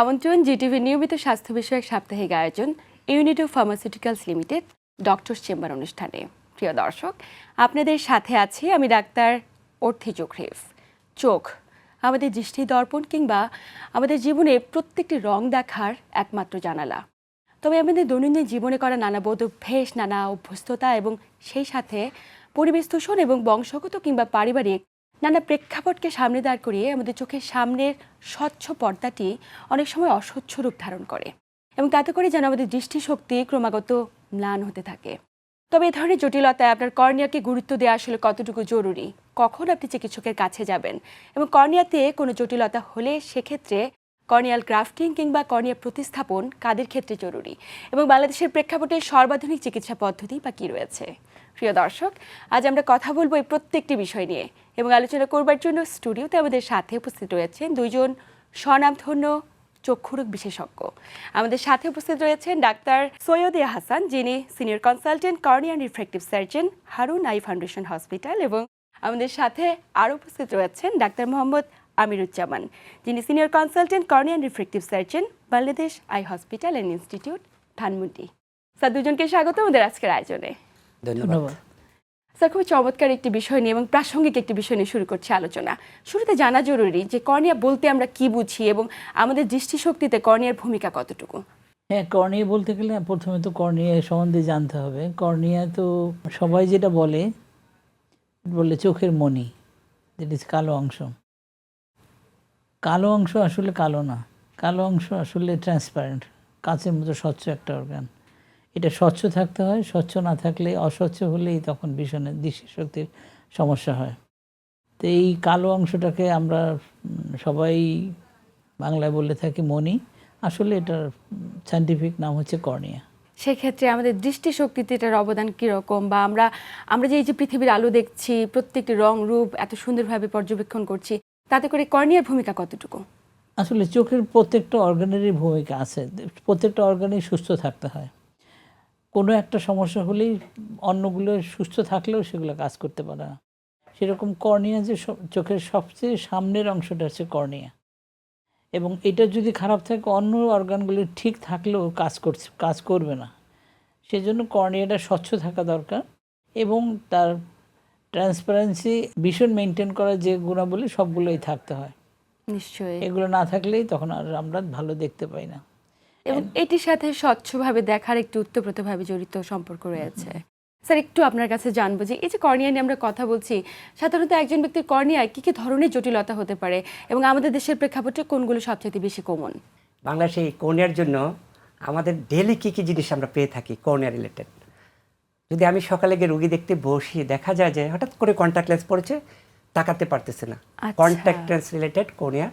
আমন্ত্রণ জিটিভি নিয়মিত স্বাস্থ্য বিষয়ক সাপ্তাহিক আয়োজন unit pharmaceuticals limited doctor chamber অনুষ্ঠানে। প্রিয় দর্শক, আপনাদের সাথে আছি আমি ডাক্তার অর্থি চোখরেফ চোখ, আমাদের দৃষ্টি দর্পণ কিংবা আমাদের জীবনে প্রত্যেকটি রং দেখার একমাত্র জানালা। তবে আমাদের দৈনন্দিন জীবনে করা নানা বোধ অভ্যেস নানা অভ্যস্ততা এবং সেই সাথে পরিবেশ দূষণ এবং বংশগত কিংবা পারিবারিক নানা প্রেক্ষাপটকে সামনে দাঁড় করিয়ে আমাদের চোখের সামনের স্বচ্ছ পর্দাটি অনেক সময় অস্বচ্ছ রূপ ধারণ করে এবং তাতে করে যেন আমাদের দৃষ্টিশক্তি ক্রমাগত ম্লান হতে থাকে। তবে এ ধরনের জটিলতায় আপনার কর্নিয়াকে গুরুত্ব দেওয়া আসলে কতটুকু জরুরি? কখন আপনি চিকিৎসকের কাছে যাবেন? এবং কর্নিয়াতে কোনো জটিলতা হলে সেক্ষেত্রে কর্নিয়াল গ্রাফটিং কিংবা কর্নিয়া প্রতিস্থাপন কাদের ক্ষেত্রে জরুরি? এবং বাংলাদেশের প্রেক্ষাপটে সর্বাধুনিক চিকিৎসা পদ্ধতি বা কী রয়েছে? প্রিয় দর্শক, আজ আমরা কথা বলব এই প্রত্যেকটি বিষয় নিয়ে এবং আলোচনা করবার জন্য স্টুডিওতে আমাদের সাথে উপস্থিত রয়েছেন দুইজন স্বনামধন্য চক্ষুরোগ বিশেষজ্ঞ। আমাদের সাথে উপস্থিত রয়েছেন ডাক্তার সৈয়দিয়া হাসান, যিনি senior consultant cornea and refractive surgeon, Harun eye foundation hospital এবং আমাদের সাথে আরও উপস্থিত রয়েছেন ডাক্তার মোহাম্মদ আমিরুজ্জামান, যিনি senior consultant cornea and refractive surgeon, Bangladesh eye hospital and institute, Dhanmondi. Sir, দুজনকে স্বাগত আমাদের আজকের আয়োজনে। ধন্যবাদ। স্যার খুব চমৎকার একটি বিষয় নিয়ে এবং প্রাসঙ্গিক একটি বিষয় নিয়ে শুরু করছি আলোচনা। শুরুতে জানা জরুরি যে কর্নিয়া বলতে আমরা কি বুঝি এবং আমাদের দৃষ্টিশক্তিতে কর্নিয়ার ভূমিকা কতটুকু? হ্যাঁ কর্নিয়া বলতে গেলে প্রথমে তো কর্নিয়া সম্বন্ধে জানতে হবে। কর্নিয়া তো সবাই যেটা বলে বলে চোখের মণি। দ্যাট ইজ কালো অংশ। কালো অংশ আসলে কালো না। কালো অংশ আসলে ট্রান্সপারেন্ট কাঁচের মতো স্বচ্ছ একটা অর্গান এটা স্বচ্ছ থাকতে হয় স্বচ্ছ না থাকলে অস্বচ্ছ হলেই তখন ভীষণের দৃষ্টিশক্তির সমস্যা হয়। তো এই কালো অংশটাকে আমরা সবাই বাংলায় বলে থাকি মণি। আসলে এটার সাইন্টিফিক নাম হচ্ছে কর্নিয়া। সেক্ষেত্রে আমাদের দৃষ্টিশক্তিতে এটার অবদান কীরকম বা আমরা আমরা যে এই যে পৃথিবীর আলো দেখছি প্রত্যেকটি রং রূপ এত সুন্দরভাবে পর্যবেক্ষণ করছি তাতে করে কর্নিয়ার ভূমিকা কতটুকু? আসলে চোখের প্রত্যেকটা অর্গানেরই ভূমিকা আছে। প্রত্যেকটা অর্গানই সুস্থ থাকতে হয়। কোনো একটা সমস্যা হলেই অন্যগুলো সুস্থ থাকলেও সেগুলো কাজ করতে পারে না। সেরকম কর্নিয়া যে চোখের সবচেয়ে সামনের অংশটা হচ্ছে কর্নিয়া। এবং এটা যদি খারাপ থাকে অন্য অর্গানগুলি ঠিক থাকলেও কাজ করছে কাজ করবে না। সেজন্য কর্নিয়াটা স্বচ্ছ থাকা দরকার এবং তার ট্রান্সপারেন্সি ভীষণ মেনটেন করার যে গুণাবলী সবগুলোই থাকতে হয়। নিশ্চয়ই। এগুলো না থাকলেই তখন আর আমরা ভালো দেখতে পাই না। এবং এটির সাথে স্বচ্ছভাবে দেখার একটি উত্তপ্রোতভাবে জড়িত সম্পর্ক রয়েছে। স্যার একটু আপনার কাছে জানব যে এই যে কর্নিয়া নিয়ে আমরা কথা বলছি সাধারণত একজন ব্যক্তির কর্নিয়ায় কী কী ধরনের জটিলতা হতে পারে এবং আমাদের দেশের প্রেক্ষাপটে কোনগুলো সবচেয়ে বেশি কমন বাংলাদেশে এই কর্নিয়ার জন্য আমাদের ডেলি কী কী জিনিস আমরা পেয়ে থাকি কর্নিয়া রিলেটেড যদি আমি সকালে গিয়ে রুগী দেখতে বসি দেখা যায় যে হঠাৎ করে কন্ট্যাক্ট লেন্স পড়েছে তাকাতে পারতেছে না। কন্ট্যাক্ট লেন্স রিলেটেড কর্নিয়ার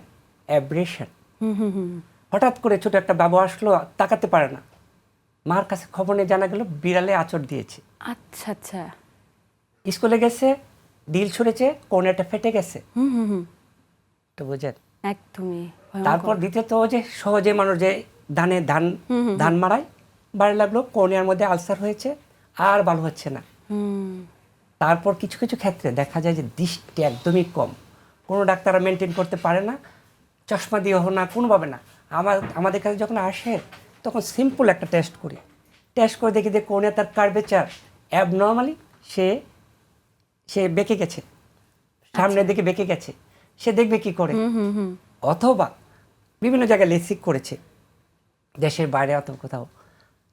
অ্যাব্রেশন হুম হুম হুম। হঠাৎ করে ছোট একটা বাবু আসলো তাকাতে পারে না। মার কাছে খবর নিয়ে জানা গেল বিড়ালে আচর দিয়েছে। আচ্ছা আচ্ছা। স্কুলে গেছে ডিল ছুঁড়েছে কর্নিয়াটা ফেটে গেছে। তো বুঝেন। একদমই তারপর দ্বিতীয়ত ও যে সহজে মানুষ যে ধানে ধান ধান মারায় বাড়ি লাগল কর্নিয়ার মধ্যে আলসার হয়েছে আর ভালো হচ্ছে না। হুম। তারপর কিছু কিছু ক্ষেত্রে দেখা যায় যে দৃষ্টি একদমই কম। কোনো ডাক্তাররা মেনটেন করতে পারে না চশমা দিয়ে হোক না কোনোভাবে না। আমার আমাদের কাছে যখন আসে তখন সিম্পল একটা টেস্ট করি। টেস্ট করে দেখি যে কোনে তার কার্ভেচার অ্যাবনর্মালি সে সে বেঁকে গেছে। সামনের দিকে বেঁকে গেছে। সে দেখবে কি করে? অথবা বিভিন্ন জায়গায় লেসিক করেছে। দেশের বাইরে অথবা কোথাও।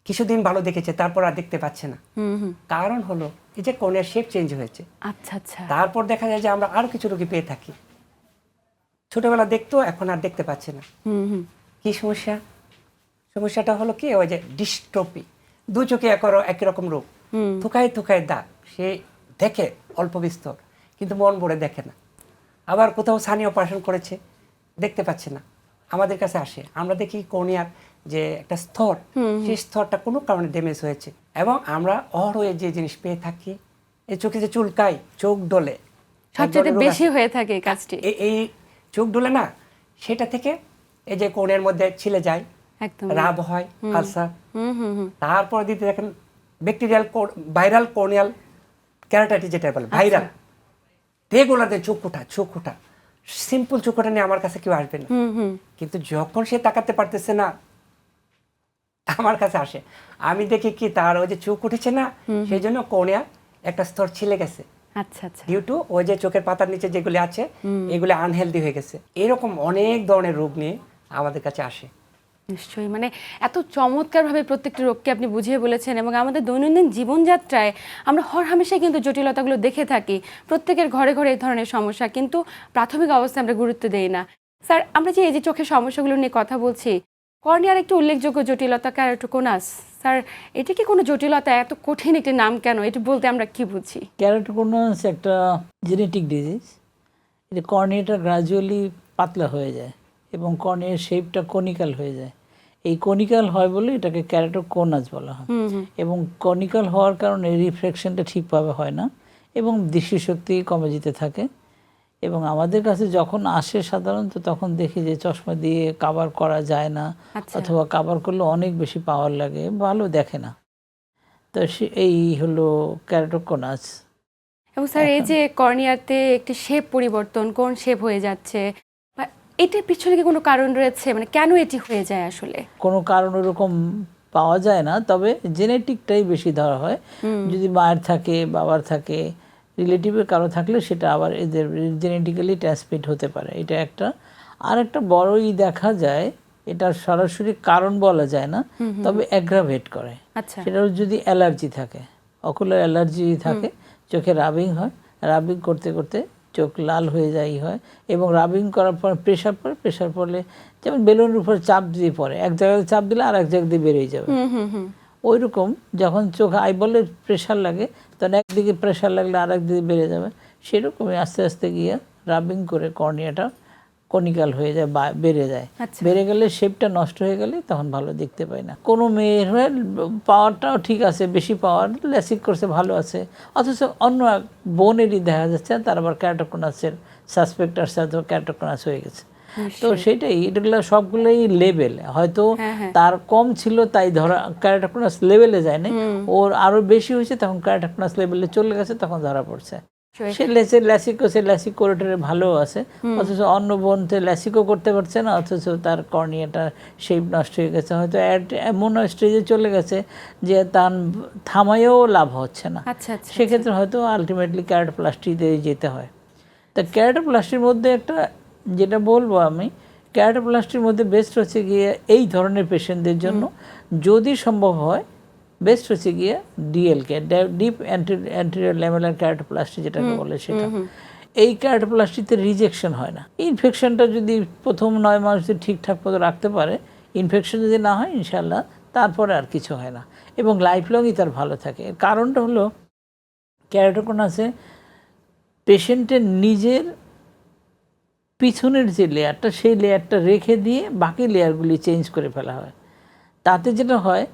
কিছুদিন ভালো দেখেছে তারপর আর দেখতে পাচ্ছে না। হুম হুম। কারণ হলো এই যে কর্নিয়ার শেপ চেঞ্জ হয়েছে। আচ্ছা আচ্ছা। তারপর দেখা যায় যে আমরা আরও কিছু রোগী পেয়ে থাকি। ছোটবেলা দেখতো এখন আর দেখতে পাচ্ছে না। হুম হুম। কি সমস্যা? সমস্যাটা হলো কি? ওই যে ডিস্ট্রপি দু চোখে এক একই রকম রোগ। থুকায় থুকায় দাগ। সে দেখে অল্প বিস্তর কিন্তু মন ভরে দেখে না। আবার কোথাও সানি অপারেশন করেছে দেখতে পাচ্ছে না। আমাদের কাছে আসে। আমরা দেখি কর্নিয়ার যে একটা স্তর সেই স্তরটা কোনো কারণে ড্যামেজ হয়েছে। এবং আমরা অহরয়ে যে জিনিস পেয়ে থাকি এই চোখে যে চুলকাই চোখ ডলে। সবচেয়ে বেশি হয়ে থাকে কাজটি। এই চোখ ডলে না সেটা থেকে এই যে কোণের মধ্যে ছিলে যায় একদম। রাব হয় আলসার হুম হুম হুম। তারপর দিতে দেখেন ব্যাকটেরিয়াল ভাইরাল কোর্নিয়াল ক্যারাটাইটিস যেটা বলে ভাইরাল চোখ ওঠা চোখ ওঠা সিম্পল চোখটা নিয়ে আমার কাছে কেউ আসবে না। কিন্তু যখন সে তাকাতে পারতেছে না আমার কাছে আসে। আমি দেখি কি তার ওই যে চোখ উঠেছে না সেই জন্য কোনিয়া একটা স্তর ছিলে গেছে। আচ্ছা আচ্ছা। ডিউ টু ওই যে চোখের পাতার নিচে যেগুলি আছে এগুলি আনহেলদি হয়ে গেছে। এরকম অনেক ধরনের রোগ নিয়ে আমাদের কাছে আসে। নিশ্চয়ই মানে এত চমৎকারভাবে প্রত্যেকটা রোগকে আপনি বুঝিয়ে বলেছেন এবং আমাদের দৈনন্দিন জীবনযাত্রায় আমরা হর হামেশাই কিন্তু জটিলতাগুলো দেখে থাকি। প্রত্যেকের ঘরে ঘরে এই ধরনের সমস্যা কিন্তু প্রাথমিক অবস্থায় আমরা গুরুত্ব দেই না। স্যার আমরা যে এই যে চোখের সমস্যাগুলো নিয়ে কথা বলছি কর্নিয়ার একটি উল্লেখযোগ্য জটিলতা ক্যারোটোকোনাস। স্যার এটা কি কোনো জটিলতা? এত কঠিন একটি নাম কেন? এটা বলতে আমরা কি বুঝি? ক্যারোটোকোনাস একটা জেনেটিক ডিজিজ। এটা কর্নিয়াটা গ্রাজুয়ালি পাতলা হয়ে যায়। এবং কর্নিয়ার শেপটা কনিক্যাল হয়ে যায়। এই কনিক্যাল হয় বলে এটাকে ক্যারোটোকোনাস বলা হয়। এবং কনিক্যাল হওয়ার কারণে রিফ্লেকশনটা ঠিকভাবে হয় না এবং দৃষ্টিশক্তি কমে যেতে থাকে। এবং আমাদের কাছে যখন আসে সাধারণত তখন দেখি যে চশমা দিয়ে কাবার করা যায় না আচ্ছা। অথবা কাবার করলে অনেক বেশি পাওয়ার লাগে ভালো দেখে না। তো সে এই হলো ক্যারোটোকোনাস এবং স্যার এই যে কর্নিয়াতে একটি শেপ পরিবর্তন কোন শেপ হয়ে যাচ্ছে? এটার পিছনে কি কোনো কারণ রয়েছে? মানে কেন এটি হয়ে যায় আসলে? কোনো কারণ ওরকম পাওয়া যায় না তবে জেনেটিকটাই বেশি ধরা হয়। যদি মায়ের থাকে বাবার থাকে রিলেটিভের কারও থাকলে সেটা আবার এদের জেনেটিক্যালি ট্রান্সমিট হতে পারে। এটা একটা। আর একটা বড়ই দেখা যায় এটা সরাসরি কারণ বলা যায় না তবে অ্যাগ্রাভেট করে। আচ্ছা। সেটা যদি অ্যালার্জি থাকে অকুলার অ্যালার্জি থাকে চোখে রাবিং হয় রাবিং করতে করতে চোখ লাল হয়ে যায় হয় এবং রাবিং করার পর প্রেশার পরে প্রেশার পড়লে যেমন বেলুনের উপর চাপ দিয়ে পড়ে এক জায়গায় চাপ দিলে আর এক জায়গা দিয়ে বেরিয়ে যাবে ওই রকম যখন চোখ আইবলের প্রেশার লাগে তখন একদিকে প্রেশার লাগলে আর একদিকে বেড়ে যাবে। সেরকমই আস্তে আস্তে গিয়ে রাবিং করে কর্নিয়াটা কনিক্যাল হয়ে যায় বা বেড়ে যায়। আচ্ছা। বেড়ে গেলে শেপটা নষ্ট হয়ে গেলে তখন ভালো দেখতে পাই না। কোনো মেয়ের হয়ে পাওয়ারটাও ঠিক আছে বেশি পাওয়ার লেসিক করছে ভালো আছে। অথচ অন্য এক বোনেরই দেখা যাচ্ছে তার আবার ক্যাটাকোনাসের সাসপেক্ট আসছে অথবা ক্যাটাকোনাস হয়ে গেছে। তো সেটাই এগুলো সবগুলোই লেভেল হয়তো হ্যাঁ, হ্যাঁ। তার কম ছিল তাই ধরা ক্যারাটাকোনাস লেভেলে যায় না ওর আরও বেশি হয়েছে তখন ক্যারাটাকোনাস লেভেলে চলে গেছে তখন ধরা পড়ছে। সে লেসে ল্যাসিকো সে ল্যাসিক ভালো আছে। অথচ অন্য বোনতে ল্যাসিকো করতে পারছে না অথচ তার কর্নিয়াটা শেপ নষ্ট হয়ে গেছে। হয়তো এমন স্টেজে চলে গেছে যে তার থামাইও লাভ হচ্ছে না। আচ্ছা আচ্ছা সেক্ষেত্রে হয়তো আলটিমেটলি ক্যারাটোপ্লাস্টিতে যেতে হয়। তা ক্যারাটোপ্লাস্টির মধ্যে একটা যেটা বলব আমি ক্যারাটোপ্লাস্টির মধ্যে বেস্ট হচ্ছে গিয়ে এই ধরনের পেশেন্টদের জন্য যদি সম্ভব হয় বেস্ট হচ্ছে গিয়ে DLK deep anterior lamellar keratoplasty যেটাকে বলে সেটা। এই ক্যারাটোপ্লাস্টিতে রিজেকশন হয় না। ইনফেকশনটা যদি প্রথম নয় মাস যদি ঠিকঠাক মতো রাখতে পারে ইনফেকশন যদি না হয় ইনশাল্লাহ তারপরে আর কিছু হয় না। এবং লাইফ লংই তার ভালো থাকে। কারণটা হলো ক্যারাটোকোনাসে পেশেন্টের নিজের পিছনের যে লেয়ারটা সেই লেয়ারটা রেখে দিয়ে বাকি লেয়ারগুলি চেঞ্জ করে ফেলা হয়। তাতে যেটা হয়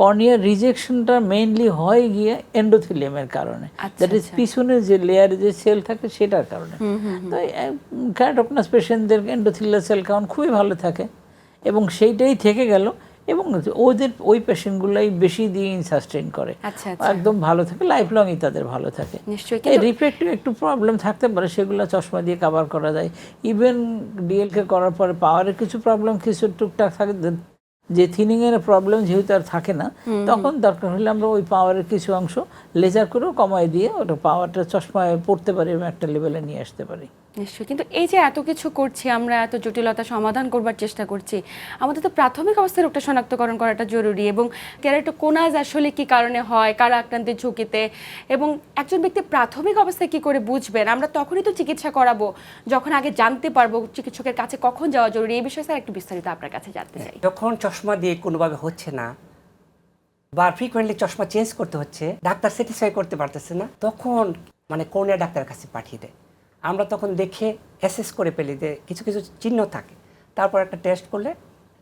কর্নিয়ার রিজেকশনটা মেইনলি হয় গিয়ে এন্ডোথিলিয়ামের কারণে। আচ্ছা, দ্যাট ইজ পিছনের যে লেয়ারে যে সেল থাকে সেটার কারণে। তো ক্যারাটোকনাস পেশেন্টদের এন্ডোথিলিয়ার সেল কাউন্ট খুবই ভালো থাকে এবং সেইটাই থেকে গেল এবং ওদের ওই পেশেন্টগুলাই বেশি দিন সাস্টেইন করে। আচ্ছা আচ্ছা। একদম ভালো থাকে লাইফ লংই তাদের ভালো থাকে। নিশ্চয়ই এই রিফ্লেক্টিভ একটু প্রবলেম থাকতে পারে সেগুলো চশমা দিয়ে কভার করা যায়। ইভেন ডিএলকে করার পরে পাওয়ারের কিছু প্রবলেম কিছু টুকটাক থাকে যে- থিনিংয়ের থিনিং এর প্রবলেম যেহেতু আর থাকে না তখন দরকার হলে আমরা ওই পাওয়ারের কিছু অংশ লেজার করেও কমায় দিয়ে ওটা পাওয়ারটা চশমায় পড়তে পারি এবং একটা লেভেলে নিয়ে আসতে পারি। নিশ্চয়ই। কিন্তু এই যে এত কিছু করছি, আমরা এত জটিলতা সমাধান করবার চেষ্টা করছি, আমাদের তো প্রাথমিক অবস্থায় রোগটা শনাক্তকরণ করাটা জরুরি এবং ক্যারেটোকোনাজ আসলে কি কারণে হয়, কারা আক্রান্তের ঝুঁকিতে এবং একজন ব্যক্তি প্রাথমিক অবস্থায় কি করে বুঝবেন? আমরা তখনই তো চিকিৎসা করাবো, যখন আগে জানতে পারব চিকিৎসকের কাছে কখন যাওয়া জরুরি, এই বিষয়ে স্যার একটু বিস্তারিত আপনার কাছে জানতে চাই। যখন চশমা দিয়ে কোনোভাবে হচ্ছে না, বা ফ্রিকোয়েন্টলি চশমা চেঞ্জ করতে হচ্ছে, ডাক্তার স্যাটিসফাই করতে পারতেছে না, তখন মানে কর্নিয়া ডাক্তারের কাছে পাঠিয়ে দেয়। আমরা তখন দেখে অ্যাসেস করে ফেলি যে কিছু কিছু চিহ্ন থাকে। তারপর একটা টেস্ট করলে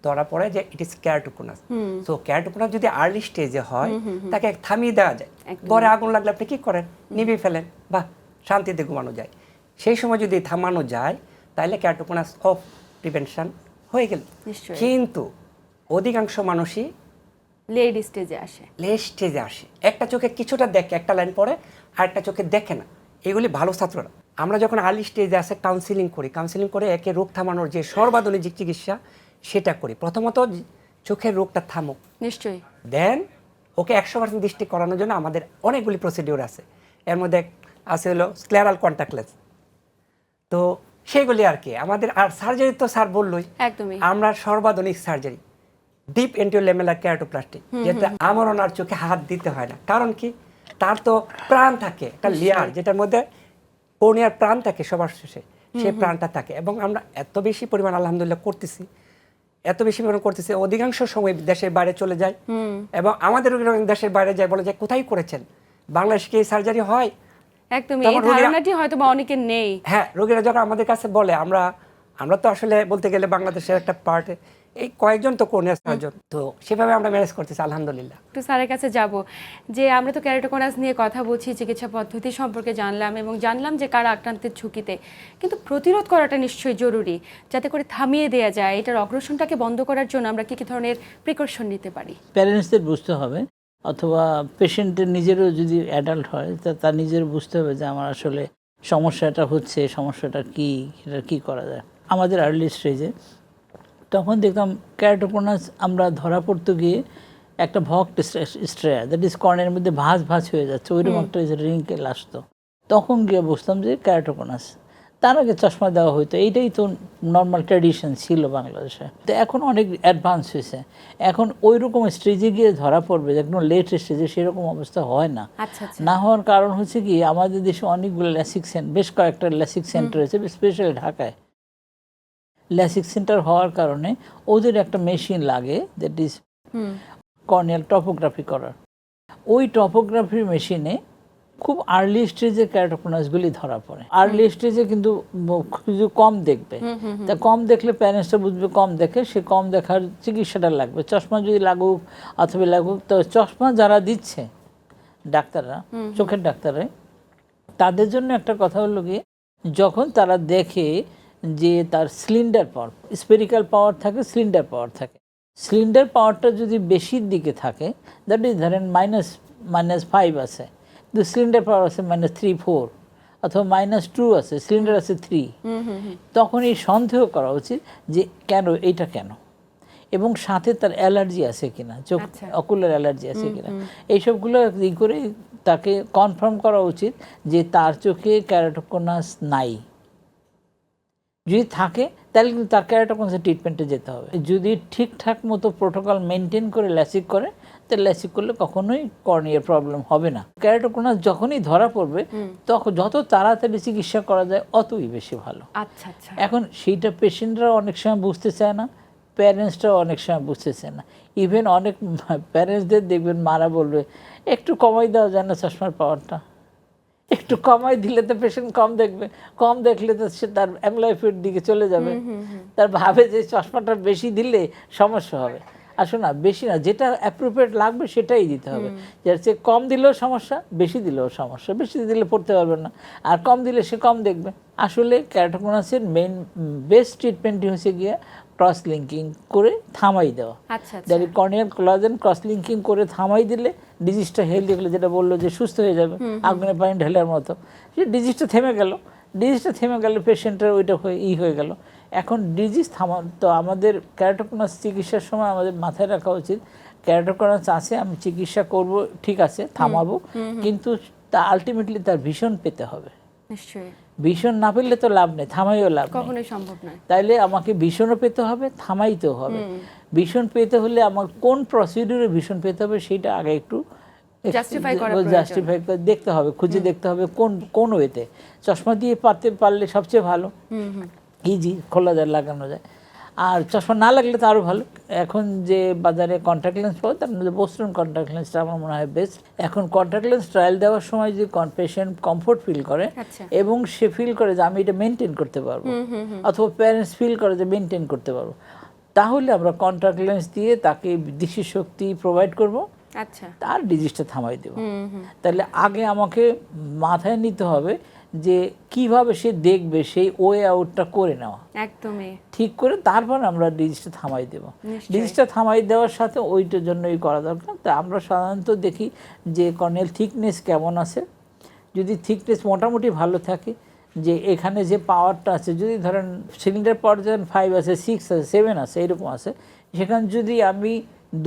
ধরা পড়ে যে ইট ইজ ক্যারটোকোনাস সো ক্যারটোকোনাস যদি আর্লি স্টেজে হয় তাকে থামিয়ে দেওয়া যায়। ঘরে আগুন লাগলে আপনি কি করেন? নিভিয়ে ফেলেন বা শান্তিতে ঘুমানো যায়। সেই সময় যদি থামানো যায় তাহলে ক্যারটোকোনাস অফ প্রিভেনশন হয়ে গেল। কিন্তু অধিকাংশ মানুষই লেড স্টেজে আসে। লেট স্টেজে আসে। একটা চোখে কিছুটা দেখে একটা লাইন পড়ে আর একটা চোখে দেখে না। এগুলি ভালো ছাত্ররা। আমরা যখন আর্লি স্টেজে আসে কাউন্সিলিং করি কাউন্সিলিং করে একে রোগ থামানোর যে সর্বাধুনিক চিকিৎসা সেটা করি। প্রথমত চোখের রোগটা থামুক। নিশ্চয়ই। দেন ওকে একশো পার্সেন্ট দৃষ্টি করানোর জন্য আমাদের অনেকগুলি প্রসিডিওর আছে। এর মধ্যে আছে হলো স্ক্লেরাল কন্ট্যাক্ট লেন্স তো সেগুলি আর কি। আমাদের আর সার্জারি তো স্যার বললোই। একদমই। আমরা সর্বাধুনিক সার্জারি ডিপ এন্টিওলেমেলার ক্যারোটোপ্লাস্টিক যেটা আমার ওনার চোখে হাত দিতে হয় না। কারণ কি? তার তো প্রাণ থাকে একটা লেয়ার যেটার মধ্যে কর্নিয়ার প্রাণ থাকে সবার শেষে সেই প্রাণটা থাকে এবং আমরা এত বেশি পরিমাণ আলহামদুলিল্লাহ করতেছি এত বেশি পরিমাণ করতেছি অধিকাংশ সময় দেশের বাইরে চলে যায়। এবং আমাদের দেশের বাইরে যায় বলে যে কোথায় করেছেন? বাংলাদেশে কি সার্জারি হয়? একদমই এই ধারণাটি হয়তো বা অনেকের নেই। হ্যাঁ রোগীরা যখন আমাদের কাছে বলে আমরা আমরা তো আসলে বলতে গেলে বাংলাদেশের একটা পার্টে এই কয়েকজন তো কোনে সার্জন তো সেভাবে আমরা ম্যানেজ করতেছি আলহামদুলিল্লাহ। একটু স্যারের কাছে যাব। যে আমরা তো ক্যারেটোকোনাস নিয়ে কথা বলছি চিকিৎসা পদ্ধতি সম্পর্কে জানলাম এবং জানলাম যে কারা আক্রান্তের ঝুঁকিতে। কিন্তু প্রতিরোধ করাটা নিশ্চয়ই জরুরি যাতে করে থামিয়ে দেওয়া যায় এটার অগ্রসনটাকে বন্ধ করার জন্য আমরা কি কি ধরনের প্রিকশন নিতে পারি? প্যারেন্টসদের বুঝতে হবে অথবা পেশেন্টের নিজেরও যদি অ্যাডাল্ট হয় তা তার নিজের বুঝতে হবে যে আমার আসলে সমস্যাটা হচ্ছে সমস্যাটা কি এটা কি করা যায়। আমাদের আর্লি স্টেজে তখন দেখতাম ক্যারাটোকোনাস আমরা ধরা পড়তে গিয়ে একটা ভক স্ট্রেয়া দ্যাট ইজ কর্নের মধ্যে ভাঁজ ভাঁজ হয়ে যাচ্ছে। ওইরকম একটা রিঙ্কেল আসতো। তখন গিয়ে বুঝতাম যে ক্যারাটোকোনাস তার আগে চশমা দেওয়া হতো এইটাই তো নর্মাল ট্র্যাডিশন ছিল বাংলাদেশে। তো এখন অনেক অ্যাডভান্স হয়েছে। এখন ওই রকম স্টেজে গিয়ে ধরা পড়বে যে একদম লেট স্টেজে সেরকম অবস্থা হয় না। আচ্ছা আচ্ছা। না হওয়ার কারণ হচ্ছে কি আমাদের দেশে অনেকগুলো ল্যাসিক সেন্টার বেশ কয়েকটা ল্যাসিক সেন্টার রয়েছে স্পেশালি ঢাকায়। ল্যাসিক সেন্টার হওয়ার কারণে ওদের একটা মেশিন লাগে দ্যাট ইজ কর্নিয়াল টপোগ্রাফি করার। ওই টপোগ্রাফির মেশিনে খুব আর্লি স্টেজে ক্যারাটোকোনাসগুলি ধরা পড়ে। আর্লি স্টেজে কিন্তু কিছু কম দেখবে। তা কম দেখলে প্যারেন্টসটা বুঝবে কম দেখে সে কম দেখার চিকিৎসাটা লাগবে। চশমা যদি লাগুক অথবা লাগুক তো চশমা যারা দিচ্ছে ডাক্তাররা চোখের ডাক্তাররা তাদের জন্য একটা কথা হলো কি যখন তারা দেখে যে তার সিলিন্ডার পাওয়ার স্পেরিক্যাল পাওয়ার থাকে সিলিন্ডার পাওয়ার থাকে। সিলিন্ডার পাওয়ারটা যদি বেশির দিকে থাকে দ্যাট ইজ ধরেন মাইনাস মাইনাস ফাইভ আছে। কিন্তু সিলিন্ডার পাওয়ার আছে মাইনাস থ্রি ফোর অথবা মাইনাস টু আছে সিলিন্ডার আছে থ্রি তখন এই সন্দেহ করা উচিত যে কেন এইটা কেন? এবং সাথে তার অ্যালার্জি আছে কিনা চোখ আচ্ছা। অকুলার অ্যালার্জি আছে কিনা। এইসবগুলো ই করে তাকে কনফার্ম করা উচিত যে তার চোখে ক্যারাটোকোনাস নাই। যদি থাকে তাহলে কিন্তু তার ক্যারাটোকোনাসের ট্রিটমেন্টে যেতে হবে। যদি ঠিকঠাক মতো প্রোটোকল মেনটেন করে ল্যাসিক করে তাহলে ল্যাসিক করলে কখনোই কর্নিয়ার প্রবলেম হবে না। ক্যারাটোকোনাস যখনই ধরা পড়বে তখন যত তাড়াতাড়ি চিকিৎসা করা যায় অতই বেশি ভালো। আচ্ছা আচ্ছা। এখন সেইটা পেশেন্টরা অনেক সময় বুঝতে চায় না প্যারেন্টসরাও অনেক সময় বুঝতে চায় না। ইভেন অনেক প্যারেন্টসদের দেখবেন মারা বলবে একটু কমাই দেওয়া যায় না চশমার পাওয়ারটা একটু কমাই দিলে তো পেশেন্ট কম দেখবে কম দেখলে তো সে তার অ্যামলাইফের দিকে চলে যাবে। তার ভাবে যে চশমাটা বেশি দিলে সমস্যা হবে। আসো না বেশি না যেটা অ্যাপ্রোপ্রিয়েট লাগবে সেটাই দিতে হবে। যার চেয়ে কম দিলেও সমস্যা বেশি দিলেও সমস্যা বেশি দিলে পড়তে পারবে না। আর কম দিলে সে কম দেখবে। আসলে ক্যারাটোকোনাসের মেন বেস্ট ট্রিটমেন্টটি হচ্ছে গিয়ে ক্রস লিঙ্কিং করে থামাই দেওয়া। যাদের কর্নিয়াল কোলাজেন ক্রস লিঙ্কিং করে থামাই দিলে ডিজিজটা হেলদি হলে যেটা বলল যে সুস্থ হয়ে যাবে আগুনে পানি ঢেলার মতো। সে ডিজিজটা থেমে গেল। ডিজিজটা থেমে গেলে পেশেন্টের ওইটা হয়ে ই হয়ে গেল। এখন ডিজিজ থামা তো আমাদের ক্যারাটোকোনাস চিকিৎসার সময় আমাদের মাথায় রাখা উচিত ক্যারাটোকোনাস আছে আমি চিকিৎসা করব ঠিক আছে থামাবো কিন্তু তা আলটিমেটলি তার ভীষণ পেতে হবে। নিশ্চয়ই। ভীষণ না পেলে তো লাভ নেই থামাইও লাভ কখনোই সম্ভব নয়। তাইলে আমাকে ভীষণও পেতে হবে থামাইতেও হবে। ভীষণ পেতে হলে আমার কোন প্রসিডিউরে ভীষণ পেতে হবে সেটা আগে একটু জাস্টিফাই করে দেখতে হবে খুঁজে দেখতে হবে কোন কোন ওয়েতে চশমা দিয়ে পারতে পারলে সবচেয়ে ভালো। ইজি খোলা যায় লাগানো যায়। আর চশমা না লাগলে তো আরও ভালো। এখন যে বাজারে কন্ট্যাক্ট লেন্স পাওয়া তার মধ্যে বোস্টন কন্ট্যাক্ট লেন্সটা আমার মনে হয় বেস্ট এখন কন্ট্যাক্ট লেন্স ট্রায়াল দেওয়ার সময় যদি পেশেন্ট কমফোর্ট ফিল করে আচ্ছা। এবং সে ফিল করে যে আমি এটা মেনটেন করতে পারব। অথবা প্যারেন্টস ফিল করে যে মেনটেন করতে পারব। তাহলে আমরা কন্ট্যাক্ট লেন্স দিয়ে তাকে দৃষ্টি শক্তি প্রোভাইড করব। আচ্ছা। তার ডিজিজটা থামাই দেবো। তাহলে আগে আমাকে মাথায় নিতে হবে যে কীভাবে সে দেখবে সেই ওয়ে আউটটা করে নেওয়া। একদমই। ঠিক করে তারপর আমরা ডিজিজটা থামাই দেবো। ডিজিজটা থামাই দেওয়ার সাথে ওইটার জন্যই করা দরকার। তা আমরা সাধারণত দেখি যে কর্নেল থিকনেস কেমন আছে। যদি থিকনেস মোটামুটি ভালো থাকে যে এখানে যে পাওয়ারটা আছে যদি ধরেন সিলিন্ডার পাওয়ার যেমন ফাইভ আছে সিক্স আছে সেভেন আছে এরকম আছে সেখানে যদি আমি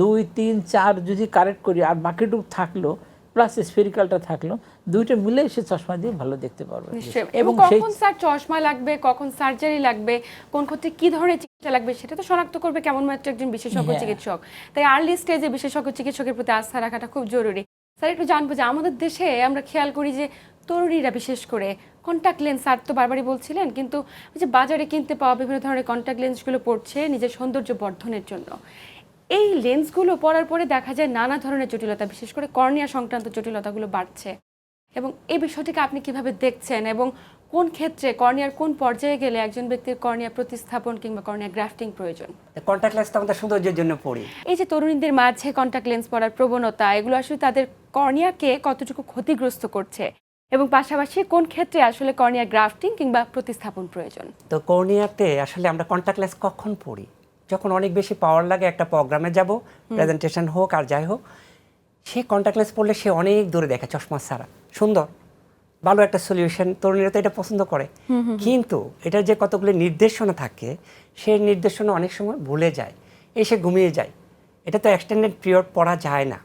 দুই তিন চার যদি কারেক্ট করি আর বাকিটুকু থাকল প্লাস স্পেরিক্যালটা থাকল দুইটা মিলে সে চশমা দিয়ে ভালো দেখতে পারবে। এবং কখন স্যার চশমা লাগবে কখন সার্জারি লাগবে কোন ক্ষেত্রে কি ধরনের চিকিৎসা লাগবে সেটা তো শনাক্ত করবে কেমন মাত্র একজন বিশেষজ্ঞ হ্যাঁ। চিকিৎসক। তাই আর্লি স্টেজে বিশেষজ্ঞ চিকিৎসকের প্রতি আস্থা রাখাটা খুব জরুরি। স্যার একটু জানব যে আমাদের দেশে আমরা খেয়াল করি যে তরুণীরা বিশেষ করে কন্ট্যাক্ট লেন্স স্যার তো বারবারই বলছিলেন কিন্তু যে বাজারে কিনতে পাওয়া বিভিন্ন ধরনের কন্ট্যাক্ট লেন্সগুলো পড়ছে নিজের সৌন্দর্য বর্ধনের জন্য। এই লেন্সগুলো পরার পরে দেখা যায় নানা ধরনের জটিলতা বিশেষ করে কর্নিয়া সংক্রান্ত জটিলতাগুলো বাড়ছে। এবং এই বিষয়টিকে আপনি কীভাবে দেখছেন এবং কোন ক্ষেত্রে কর্নিয়ার কোন পর্যায়ে গেলে একজন ব্যক্তির কর্নিয়া প্রতিস্থাপন কিংবা কর্নিয়া গ্রাফটিং প্রয়োজন? কন্ট্যাক্ট লেন্স আমাদের সৌন্দর্যের জন্য পড়ি। এই যে তরুণীদের মাঝে কন্টাক্ট লেন্স পরার প্রবণতা এগুলো আসলে তাদের কর্নিয়াকে কতটুকু ক্ষতিগ্রস্ত করছে এবং পাশাপাশি কোন ক্ষেত্রে আসলে কর্নিয়া গ্রাফটিং কিংবা প্রতিস্থাপন প্রয়োজন? তো কর্নিয়াতে আসলে আমরা কন্ট্যাক্ট লেন্স কখন পড়ি? যখন অনেক বেশি পাওয়ার লাগে একটা প্রোগ্রামে যাব প্রেজেন্টেশন হোক আর যাই হোক সে কন্ট্যাক্ট লেন্স পড়লে সে অনেক দূরে দেখে চশমা ছাড়া। সুন্দর ভালো একটা সলিউশন তরুণীরা তো এটা পছন্দ করে। কিন্তু এটার যে কতগুলো নির্দেশনা থাকে সেই নির্দেশনা অনেক সময় ভুলে যায় এসে ঘুমিয়ে যায়। এটা তো এক্সটেন্ডেড পিরিয়ড পড়া যায় না।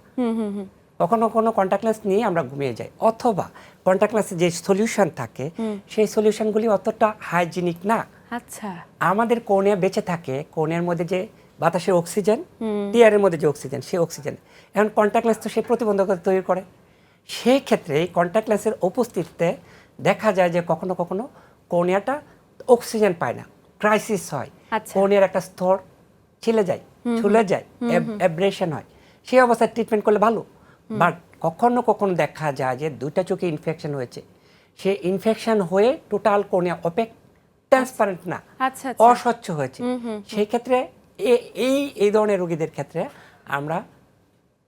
কখনো কোনো কন্ট্যাক্ট লেন্স নিয়ে আমরা ঘুমিয়ে যাই। অথবা কন্ট্যাক্ট লেন্সের যে সলিউশন থাকে সেই সলিউশনগুলি অতটা হাইজিনিক না। আচ্ছা। আমাদের কোণে বেঁচে থাকে কোণের মধ্যে যে বাতাসের অক্সিজেন টিয়ারের মধ্যে যে অক্সিজেন সেই অক্সিজেন এখন কন্ট্যাক্ট লেন্স তো সেই প্রতিবন্ধকতা তৈরি করে। সেই ক্ষেত্রে এই কন্ট্যাক্ট লেন্সের উপস্থিতিতে দেখা যায় যে কখনো কখনো কোনিয়াটা অক্সিজেন পায় না ক্রাইসিস হয়। আচ্ছা। কোনিয়ার একটা স্তর ছিলে যায় ছুলে যায় অ্যাব্রেশন হয়। সেই অবস্থায় ট্রিটমেন্ট করলে ভালো। বাট কখনো কখনো দেখা যায় যে দুইটা চোখে ইনফেকশন হয়েছে। সে ইনফেকশন হয়ে টোটাল কোনিয়া অপেক ট্রান্সপারেন্ট না আচ্ছা, আচ্ছা। অস্বচ্ছ হয়েছে। সেই ক্ষেত্রে এই এই ধরনের রোগীদের ক্ষেত্রে আমরা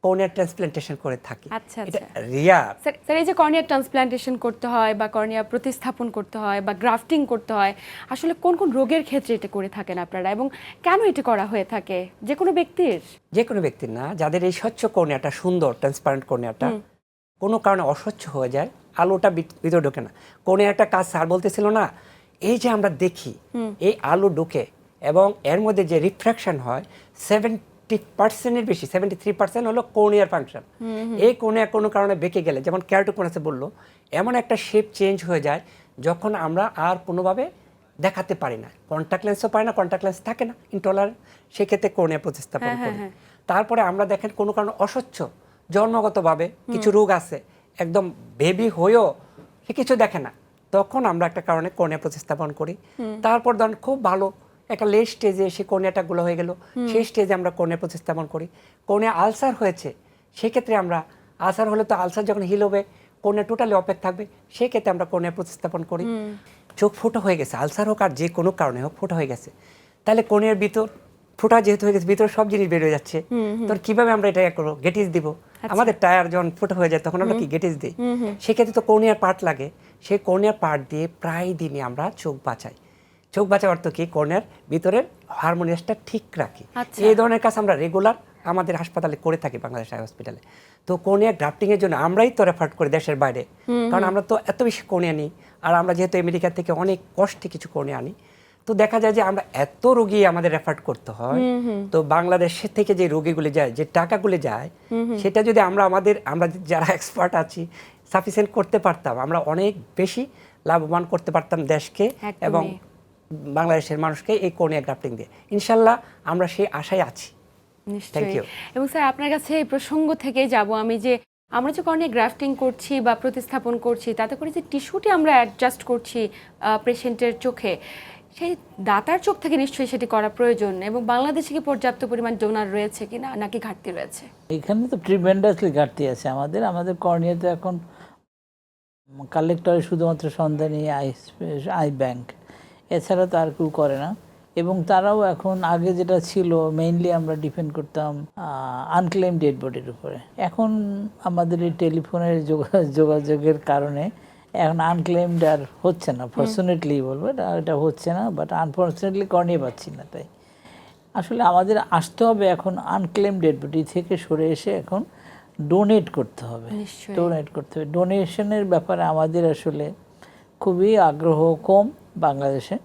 কোনিয়ার ট্রান্সপ্লান্টেশন করে থাকি। আচ্ছা, এটা আচ্ছা। স্যার স্যার এই যে কর্নিয়া ট্রান্সপ্লান্টেশন করতে হয় বা কর্নিয়া প্রতিস্থাপন করতে হয় বা গ্রাফটিং করতে হয় আসলে কোন কোন রোগের ক্ষেত্রে এটা করে থাকেন আপনারা এবং কেন এটা করা হয়ে থাকে? যে কোনো ব্যক্তির? যে কোনো ব্যক্তির না যাদের এই স্বচ্ছ কর্নিয়াটা সুন্দর ট্রান্সপারেন্ট কর্নিয়াটা কোনো কারণে অস্বচ্ছ হয়ে যায় আলোটা ভিত- ভিতরে ঢোকে না। কর্নিয়ার একটা কাজ স্যার বলতেছিল না এই যে আমরা দেখি এই আলো ঢুকে এবং এর মধ্যে যে রিফ্র্যাকশন হয় সেভেন্টি পার্সেন্টের বেশি সেভেন্টি থ্রি পার্সেন্ট হলো কর্নিয়ার ফাংশন এই কর্নিয়া কোনো কারণে বেঁকে গেলে যেমন ক্যারোটোকোনাসে বলল এমন একটা শেপ চেঞ্জ হয়ে যায় যখন আমরা আর কোনোভাবে দেখাতে পারি না। কন্ট্যাক্ট লেন্সও পাই না কন্ট্যাক্ট লেন্স থাকে না ইনটলারেন্ট সেক্ষেত্রে কর্নিয়া প্রতিস্থাপন করি। তারপরে আমরা দেখেন কোনো কারণে অস্বচ্ছ জন্মগতভাবে কিছু রোগ আছে একদম বেবি হয়েও সে কিছু দেখে না। তখন আমরা একটা কারণে কর্নিয়া প্রতিস্থাপন করি। তারপর ধরেন খুব ভালো একটা লেট স্টেজে এসে কর্নিয়াটা গুলো হয়ে গেল। সেই স্টেজে আমরা কর্নিয়া প্রতিস্থাপন করি। কর্নিয়া আলসার হয়েছে সেক্ষেত্রে আমরা আলসার হলে তো আলসার যখন হিল হবে কর্নিয়া টোটালি অপেক থাকবে সেক্ষেত্রে আমরা কর্নিয়া প্রতিস্থাপন করি। চোখ ফুটো হয়ে গেছে আলসার হোক আর যে কোনো কারণে হোক ফুটো হয়ে গেছে। তাহলে কর্নিয়ার ভিতর ফোটা যেহেতু হয়ে গেছে ভিতরে সব জিনিস বের যাচ্ছে। তো কীভাবে আমরা এটা ইয়ে করব? গেটিস দিব। আমাদের টায়ার যখন ফুটো হয়ে যায় তখন আমরা কি গেটিস দিই? সেক্ষেত্রে তো কর্নিয়ার পার্ট লাগে। সেই কর্নিয়ার পার্ট দিয়ে প্রায় দিনই আমরা চোখ বাঁচাই। চোখ বাঁচা অর্থ কি? কর্নিয়ার ভিতরের হারমোনিয়াসটা ঠিক রাখি। আচ্ছা। এই ধরনের কাজ আমরা রেগুলার আমাদের হাসপাতালে করে থাকি বাংলাদেশ আই হসপিটালে তো কোনিয়া গ্রাফটিং এর জন্য আমরাই তো রেফার করি দেশের বাইরে। কারণ আমরা তো এত বেশি কোনিয়া নিই। আর আমরা যেহেতু আমেরিকা থেকে অনেক কষ্টে কিছু কোনিয়া আনি তো দেখা যায় যে আমরা এত রোগী আমাদের রেফার করতে হয়। তো বাংলাদেশের থেকে যে রোগীগুলি যায় যে টাকাগুলি যায় সেটা যদি আমরা আমাদের আমরা যারা এক্সপার্ট আছি সাফিসিয়েন্ট করতে পারতাম। আমরা অনেক বেশি লাভবান করতে পারতাম দেশকে এবং বাংলাদেশের মানুষকে এই কোনিয়া গ্রাফটিং দিয়ে। ইনশাল্লাহ আমরা সেই আশায় আছি। নিশ্চয়ই। You. এবং স্যার আপনার কাছে এই প্রসঙ্গ থেকে যাব আমি যে আমরা যে কর্নিয়া গ্রাফটিং করছি বা প্রতিস্থাপন করছি তাতে করে যে টিস্যুটি আমরা অ্যাডজাস্ট করছি পেশেন্টের চোখে সেই দাতার চোখ থেকে নিশ্চয়ই সেটি করা প্রয়োজন এবং বাংলাদেশে কি পর্যাপ্ত পরিমাণ ডোনার রয়েছে কিনা নাকি ঘাটতি রয়েছে? এখানে তো ট্রিমেন্ডাসলি ঘাটতি আছে। আমাদের আমাদের কর্নিয়াতে এখন কালেক্টরে শুধুমাত্র সন্ধানী আই আই ব্যাংক। এছাড়া তো আর কেউ করে না। এবং তারাও এখন আগে যেটা ছিল মেইনলি আমরা ডিপেন্ড করতাম আনক্লেম ডেড বডির উপরে। এখন আমাদের এই টেলিফোনের যোগা- যোগাযোগের কারণে এখন আনক্লেমড আর হচ্ছে না। ফর্চুনেটলি বলব এটা এটা হচ্ছে না বাট আনফর্চুনেটলি কর্নিয়া পাচ্ছি না তাই। আসলে আমাদের আসতে হবে এখন আনক্লেম ডেড বডি থেকে সরে এসে এখন ডোনেট করতে হবে। ডোনেট করতে হবে। ডোনেশনের ব্যাপারে আমাদের আসলে খুবই আগ্রহ কম বাংলাদেশে।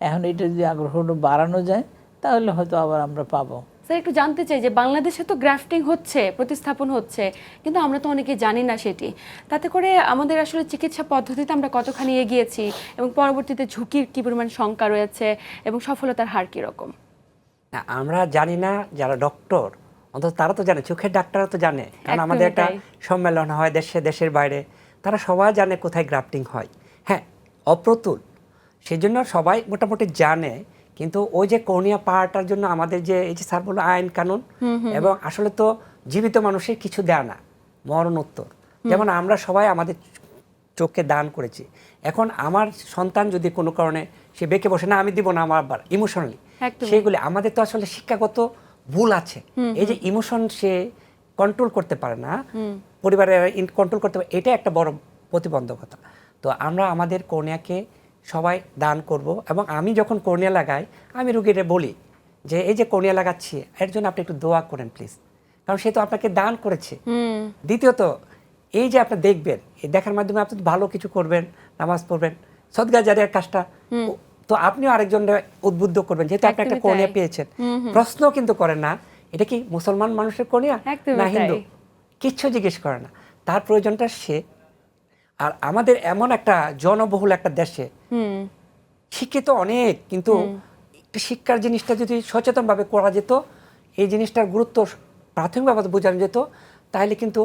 এখন এটা যদি আগ্রহটা বাড়ানো যায় তাহলে হয়তো আবার আমরা পাবো। স্যার একটু জানতে চাই যে বাংলাদেশে তো গ্রাফটিং হচ্ছে প্রতিস্থাপন হচ্ছে কিন্তু আমরা তো অনেকে জানি না সেটি। তাতে করে আমাদের আসলে চিকিৎসা পদ্ধতিতে আমরা কতখানি এগিয়েছি এবং পরবর্তীতে ঝুঁকির কী পরিমাণ শঙ্কা রয়েছে এবং সফলতার হার কীরকম? আমরা জানি না যারা ডক্টর অন্তত তারা তো জানে চোখের ডাক্তাররা তো জানে। কারণ আমাদের একটা সম্মেলন হয় দেশে দেশের বাইরে। তারা সবাই জানে কোথায় গ্রাফটিং হয়। হ্যাঁ অপ্রতুল। সেই জন্য সবাই মোটামুটি জানে। কিন্তু ওই যে কর্নিয়া পাওয়াটার জন্য আমাদের যে এই যে স্যার বলল আইন কানুন এবং আসলে তো জীবিত মানুষের কিছু দেয় না মরণোত্তর যেমন আমরা সবাই আমাদের চোখকে দান করেছি। এখন আমার সন্তান যদি কোনো কারণে সে বেঁকে বসে না আমি দিব না আমার আবার ইমোশনালি। সেগুলি আমাদের তো আসলে শিক্ষাগত ভুল আছে। এই যে ইমোশন সে কন্ট্রোল করতে পারে না পরিবারের কন্ট্রোল করতে পারে এটা একটা বড় প্রতিবন্ধকতা। তো আমরা আমাদের কর্নিয়াকে সবাই দান করব এবং আমি যখন কর্নিয়া লাগাই আমি রুগীরে বলি যে এই যে কর্নিয়া লাগাচ্ছি এর জন্য আপনি একটু দোয়া করেন প্লিজ কারণ সে তো আপনাকে দান করেছে। দ্বিতীয়ত এই যে আপনি দেখবেন এই দেখার মাধ্যমে আপনি ভালো কিছু করবেন নামাজ পড়বেন সদগা জারিয়ার কাজটা তো আপনিও আরেকজন উদ্বুদ্ধ করবেন যেহেতু আপনি একটা কর্নিয়া পেয়েছেন। প্রশ্ন কিন্তু করেন না এটা কি মুসলমান মানুষের কর্নিয়া? না হিন্দু। কিচ্ছু জিজ্ঞেস করে না। তার প্রয়োজনটা সে আর আমাদের এমন একটা জনবহুল একটা দেশে শিক্ষিত অনেক কিন্তু শিক্ষার জিনিসটা যদি সচেতনভাবে করা যেত এই জিনিসটার গুরুত্ব প্রাথমিকভাবে বোঝানো যেত তাহলে কিন্তু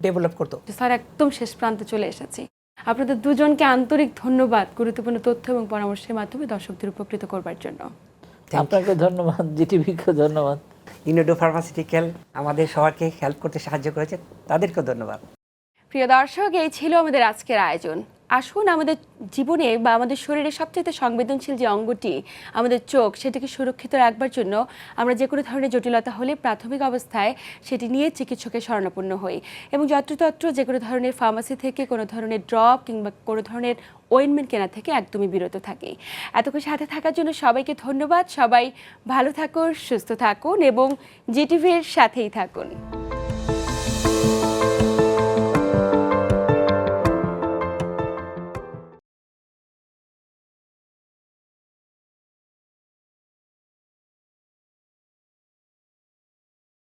ডেভেলপ করতো। স্যার একদম শেষ প্রান্তে চলে এসেছি। আপনাদের দুজনকে আন্তরিক ধন্যবাদ গুরুত্বপূর্ণ তথ্য এবং পরামর্শের মাধ্যমে দর্শকদের উপকৃত করবার জন্য। আপনাকে ধন্যবাদ জিটিভিকে ধন্যবাদ। ইনোডো ফার্মাসিউটিক্যাল আমাদের সবাইকে হেল্প করতে সাহায্য করেছে তাদেরকেও ধন্যবাদ। প্রিয় দর্শক এই ছিল আমাদের আজকের আয়োজন। আসুন আমাদের জীবনে বা আমাদের শরীরে সবচেয়ে সংবেদনশীল যে অঙ্গটি আমাদের চোখ, সেটিকে সুরক্ষিত রাখবার জন্য আমরা যে কোনো ধরনের জটিলতা হলে প্রাথমিক অবস্থায় সেটি নিয়ে চিকিৎসকের শরণাপন্ন হই। এবং যত্রতত্র যে কোনো ধরনের ফার্মাসি থেকে কোনো ধরনের ড্রপ কিংবা কোনো ধরনের ওয়েনমেন্ট কেনা থেকে একদমই বিরত থাকি। এতক্ষণ সাথে থাকার জন্য সবাইকে ধন্যবাদ। সবাই ভালো থাকুন, সুস্থ থাকুন এবং জিটিভির সাথেই থাকুন।